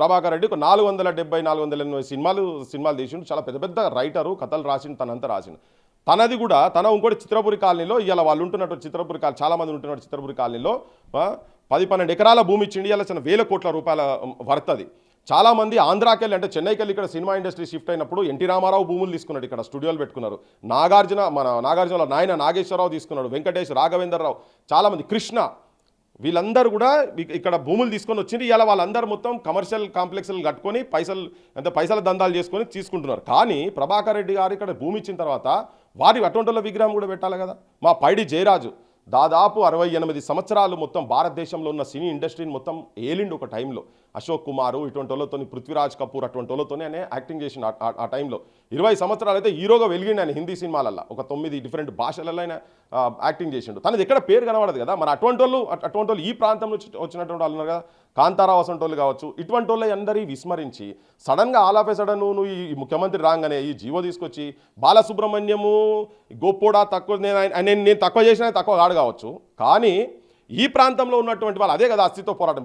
ప్రభాకర్ రెడ్డి ఒక నాలుగు వందల డెబ్బై నాలుగు వందల ఎనభై సినిమాలు సినిమాలు తీసిండు. చాలా పెద్ద పెద్ద రైటరు కథలు రాసిండు తనంతా రాసిండు. తనది కూడా తన ఇంకోటి చిత్రపురి కాలనీలో ఇలా వాళ్ళు ఉంటున్నట్టు చిత్రపురి కాలనీ చాలా మంది ఉంటున్నట్టు చిత్రపురి కాలనీలో పది పన్నెండు ఎకరాల భూమి ఇచ్చిండి. ఇలా చిన్న వేల కోట్ల రూపాయల వర్తది. చాలామంది ఆంధ్రాకి వెళ్ళి అంటే చెన్నైకి వెళ్ళి ఇక్కడ సినిమా ఇండస్ట్రీ షిఫ్ట్ అయినప్పుడు ఎన్టీ రామారావు భూములు తీసుకున్నాడు ఇక్కడ స్టూడియోలు పెట్టుకున్నారు. నాగార్జున మన నాగార్జున నాయన నాగేశ్వరరావు తీసుకున్నాడు వెంకటేష్ రాఘవేంద్రరావు చాలామంది కృష్ణ వీళ్ళందరూ కూడా ఇక్కడ భూములు తీసుకొని వచ్చింది ఇలా వాళ్ళందరూ మొత్తం కమర్షియల్ కాంప్లెక్స్లు కట్టుకొని పైసలు అంటే పైసల దందాలు చేసుకొని తీసుకుంటున్నారు. కానీ ప్రభాకర్ రెడ్డి గారు ఇక్కడ భూమి ఇచ్చిన తర్వాత వారి అటువంటి విగ్రహం కూడా పెట్టాలి కదా. మా పైడి జయరాజు దాదాపు అరవై ఎనిమిది సంవత్సరాలు మొత్తం భారతదేశంలో ఉన్న సినీ ఇండస్ట్రీని మొత్తం ఏలిండు ఒక టైంలో. అశోక్ కుమారు ఇటువంటి వాళ్ళతో పృథ్వీరాజ్ కపూర్ అటువంటి వాళ్ళతోనే ఆయన యాక్టింగ్ చేసిన ఆ- టైంలో. ఇరవై సంవత్సరాలు అయితే హీరోగా వెలిగిండు ఆయన హిందీ సినిమాలల్లో. ఒక తొమ్మిది డిఫరెంట్ భాషలలో ఆయన యాక్టింగ్ చేసిండు. తనది ఎక్కడ పేరు కనబడదు కదా. మరి అటువంటి వాళ్ళు అటువంటి వాళ్ళు ఈ ప్రాంతం నుంచి వచ్చినటువంటి వాళ్ళు ఉన్నారు కదా. కాంతారావు అసంటి కావచ్చు. ఇటువంటి వాళ్ళు అందరి విస్మరించి సడన్గా ఆల్ ఆఫ్ సడన్ నువ్వు ఈ ముఖ్యమంత్రి రాగానే ఈ జీవో తీసుకొచ్చి బాలసుబ్రహ్మణ్యము గోపోడా తక్కువ నేను నేను నేను తక్కువ చేసినా తక్కువ కాడు కావచ్చు. కానీ ఈ ప్రాంతంలో ఉన్నటువంటి వాళ్ళు అదే కదా అస్థితో పోరాటం.